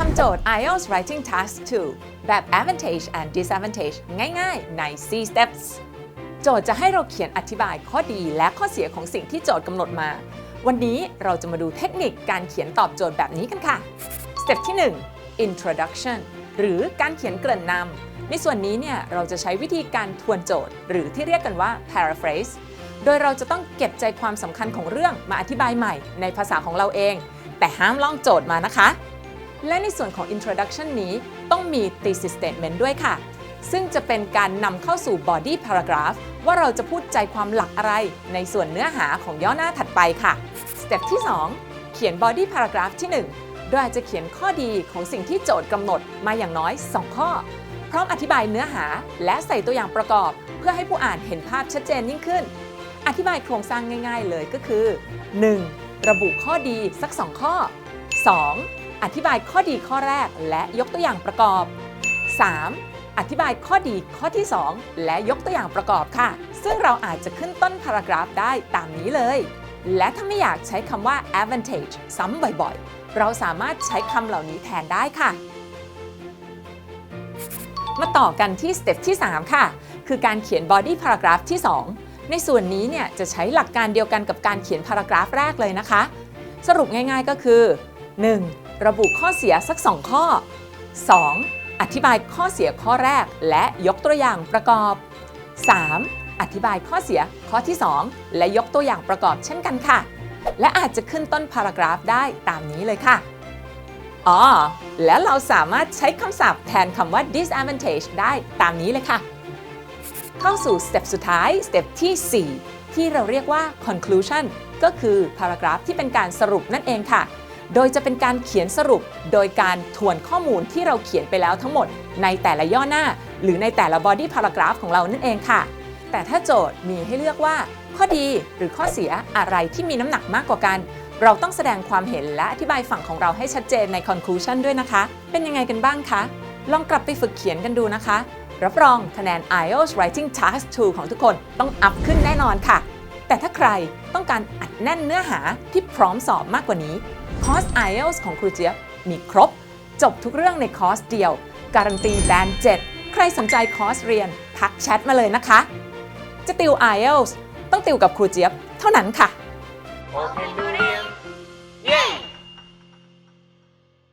ทำโจทย์ IELTS Writing Task 2 แบบ Advantage and Disadvantage ง่ายๆ ใน C steps โจทย์จะให้เราเขียนอธิบายข้อดีและข้อเสียของสิ่งที่โจทย์กำหนดมา วันนี้เราจะมาดูเทคนิคการเขียนตอบโจทย์แบบนี้กันค่ะ Step ที่ 1 Introduction หรือการเขียนเกริ่นนำในส่วนนี้เนี่ยเราจะใช้วิธีการทวนโจทย์ หรือที่เรียกกันว่า paraphrase โดยเราจะต้องเก็บใจความสำคัญของเรื่องมาอธิบายใหม่ในภาษาของเราเอง แต่ห้ามลองโจทย์มานะคะ และในส่วนของ introduction นี้ต้องมี thesis statement ด้วยค่ะ ซึ่งจะเป็นการนำเข้าสู่ body paragraph ว่าเราจะพูดใจความหลักอะไรในส่วนเนื้อหาของย่อหน้าถัดไปค่ะ step ที่ 2 เขียน body paragraph ที่ 1 โดยอาจจะเขียนข้อดีของสิ่งที่โจทย์กำหนดมาอย่างน้อย 2 ข้อ พร้อมอธิบายเนื้อหาและใส่ตัวอย่างประกอบ เพื่อให้ผู้อ่านเห็นภาพชัดเจนยิ่งขึ้น อธิบายโครงสร้างง่าย ๆ เลยก็คือ 1. ระบุข้อดีสัก 2 ข้อ 2. อธิบายข้อดีข้อแรกและยกตัวอย่างประกอบ 3. อธิบายข้อดีข้อที่ 2 และยกตัวอย่างประกอบค่ะ ซึ่งเราอาจจะขึ้นต้นพารากราฟได้ตามนี้เลย และถ้าไม่อยากใช้คำว่า advantage ซ้ำบ่อยๆ เราสามารถใช้คำเหล่านี้แทนได้ค่ะ มาต่อกันที่สเต็ปที่ 3 ค่ะ คือการเขียน body paragraph ที่ 2 ในส่วนนี้เนี่ยจะใช้หลักการเดียวกันกับการเขียนพารากราฟแรกเลยนะคะ สรุปง่ายๆก็คือ 1. ระบุข้อเสียสัก 2 ข้อ 2. อธิบายข้อเสียข้อแรกและยกตัวอย่างประกอบ 3. อธิบายข้อเสียข้อที่ 2 และยกตัวอย่างประกอบเช่นกันค่ะ และอาจจะขึ้นต้นพารากราฟได้ตามนี้เลยค่ะอ๋อแล้วเราสามารถใช้คำศัพท์แทนคำว่า disadvantage ได้ตามนี้เลยค่ะ เข้าสู่สเต็ปสุดท้ายสเต็ปที่ 4 ที่เราเรียกว่า conclusion ก็คือพารากราฟที่เป็นการสรุปนั่นเองค่ะ โดยจะเป็นการเขียนสรุปโดยการทวนข้อมูลที่เราเขียนไปแล้วทั้งหมดในแต่ละย่อหน้า หรือในแต่ละ body paragraph ของเรานั่นเองค่ะ แต่ถ้าโจทย์มีให้เลือกว่า ข้อดีหรือข้อเสียอะไรที่มีน้ำหนักมากกว่ากัน เราต้องแสดงความเห็นและอธิบายฝั่งของเราให้ชัดเจนใน conclusion ด้วยนะคะ เป็นยังไงกันบ้างคะ ลองกลับไปฝึกเขียนกันดูนะคะ รับรองคะแนน IELTS Writing Task 2 ของทุกคนต้องอัพขึ้นแน่นอนค่ะ แต่ถ้าใครต้องการอัดแน่นเนื้อหาที่พร้อมสอบมากกว่านี้คอร์ส IELTS ของครูเจี๊ยบมีครบ จบทุกเรื่องในคอร์สเดียว การันตีแบนด์7ใครสนใจคอร์สเรียนทักแชทมาเลยนะคะ จะติว IELTS ต้องติวกับครูเจี๊ยบเท่านั้นค่ะ